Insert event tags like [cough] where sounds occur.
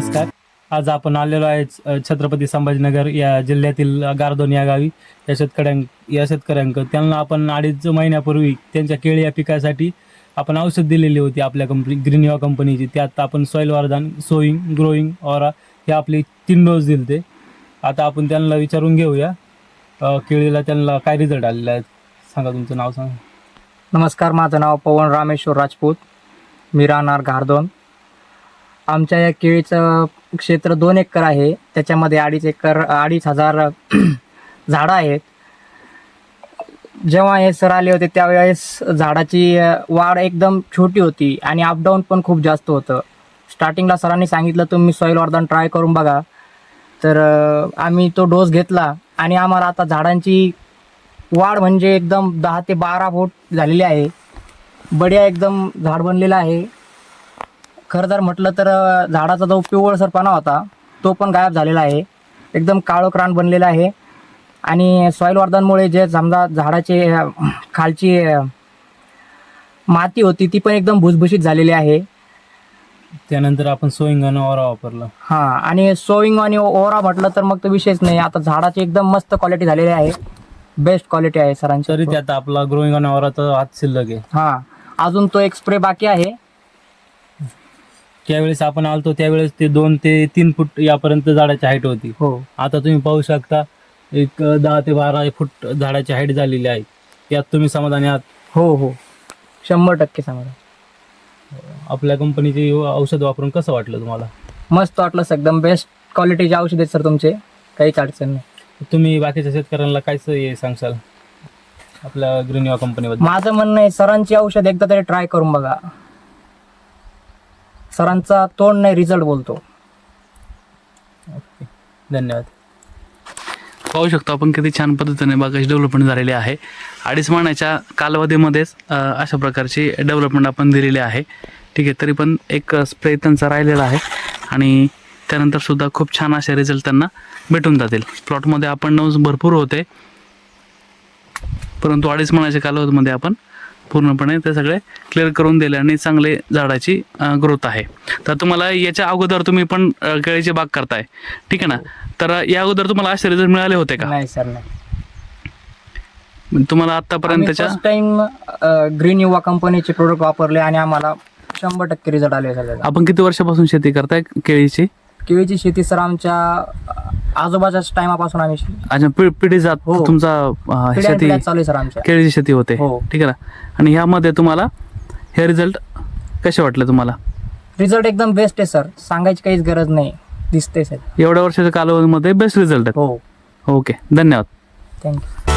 नमस्कार. आज आपण आलेलो आहे छत्रपती संभाजीनगर या जिल्ह्यातील गारदोन या गावी. या शेतकऱ्यां या शेतकऱ्यांक त्यांना आपण अडीच महिन्यापूर्वी त्यांच्या केळी या पिकासाठी आपण औषध दिलेली होती आपल्या कंपनी ग्रीन युवा कंपनीची त्यात आपण सॉईल वरदान सोईंग ग्रोईंग ऑरा हे आपले तीन डोस दिले ते आता आपण त्यांना विचारून घेऊया केळीला त्यांना काय रिझल्ट आलेला आहे सांगा तुमचं नाव सांगा. नमस्कार माझं नाव पवन रामेश्वर राजपूत. मी राहणार गारदोन. आमच्या या केळीचं क्षेत्र दोन एकर आहे. त्याच्यामध्ये अडीच एकर अडीच हजार [clears throat] झाडं आहेत. जेव्हा हे सर आले होते त्यावेळेस झाडाची वाढ एकदम छोटी होती आणि अपडाऊन पण खूप जास्त होतं. स्टार्टिंगला सरांनी सांगितलं तुम्ही सॉईल वरदान ट्राय करून बघा. तर आम्ही तो डोस घेतला आणि आम्हाला आता झाडांची वाढ म्हणजे एकदम दहा ते बारा फूट झालेली आहे. बढिया एकदम झाड बनलेलं आहे. खरं जर म्हटलं तर झाडाचा जो पिवळसरपणा होता तो पण गायब झालेला आहे. एकदम काळोख रान बनलेलं आहे. आणि सॉईल वर्धनमुळे जे समजा झाडाचे खालची माती होती ती पण एकदम भुसभुशीत झालेली आहे. त्यानंतर आपण सोईंग आणि ऑरा वापरला. हां आणि सोईंग आणि ओरा म्हटलं तर मग तो विषयच नाही. आता झाडाची एकदम मस्त क्वालिटी झालेली आहे. बेस्ट क्वालिटी आहे सरांची तरी त्यात आपला ग्रोईंग आणि ऑराचा हात शिल्लक आहे. हां अजून तो एक स्प्रे बाकी आहे. त्यावेळेस आपण आलतो त्यावेळेस ते दोन ते तीन फूट यापर्यंत झाडाची हाईट होती. हो. आता तुम्ही पाहू शकता एक दहा ते बारा फूट झाडाची हाईट झालेली आहे. यात तुम्ही समाधानी आहात? हो हो. शंभर टक्के सांगा आपल्या कंपनीचे औषध वापरून कसं वाटलं तुम्हाला? मस्त वाटलं सर, एकदम बेस्ट क्वालिटीचे औषध आहेत सर तुमचे. काहीच अडचण नाही. तुम्ही बाकीच्या शेतकऱ्यांना काय हे सांगशाल? आपल्या ग्रीन युवा कंपनीबद्दल माझं म्हणणं आहे सरांची औषध एकदा तरी ट्राय करून बघा. सरांचा तोंड नाही रिझल्ट बोलतो. ओके धन्यवाद. पाहू शकतो आपण किती छान पद्धतीने बागाची डेव्हलपमेंट झालेली आहे. अडीच महिन्याच्या कालावधीमध्येच अशा प्रकारची डेव्हलपमेंट आपण दिलेली आहे. ठीक आहे तरी पण एक स्प्रे त्यांचा राहिलेला आहे. आणि त्यानंतर सुद्धा खूप छान असे रिझल्ट त्यांना भेटून जातील. प्लॉटमध्ये आपण नोज भरपूर होते. परंतु अडीच महिन्याच्या कालावधीमध्ये आपण पूर्णपणे ते सगळे क्लिअर करून दिले आणि चांगले झाडाची ग्रोथ आहे. तर तुम्हाला याच्या अगोदर तुम्ही पण केळीची बाग करताय. ठीक आहे ना? तर या अगोदर तुम्हाला असे रिझल्ट मिळाले होते का? नाही सर नाही. तुम्हाला आतापर्यंतच्या टाइम ग्रीन युवा कंपनीचे प्रोडक्ट वापरले आणि आम्हाला शंभर टक्के रिझल्ट आले आपण किती वर्षापासून शेती करताय केळीची? केळीची शेती सर आमच्या आजोबाच्याच टायमापासून आम्ही शे- अच्छा पिढी जात हो. तुमचा अं, पिढ्यान शेती पिढ्या चालू आहे सर आमच्या. केळीची शेती होते. हो. ठीक आहे ना? आणि ह्यामध्ये तुम्हाला हे रिझल्ट कसे वाटले तुम्हाला? रिझल्ट एकदम बेस्ट आहे सर. सांगायची काहीच गरज नाही. दिसते सर. एवढ्या वर्षाच्या कालावधीमध्ये बेस्ट रिझल्ट हो. आहेत ओके. धन्यवाद. थँक्यू.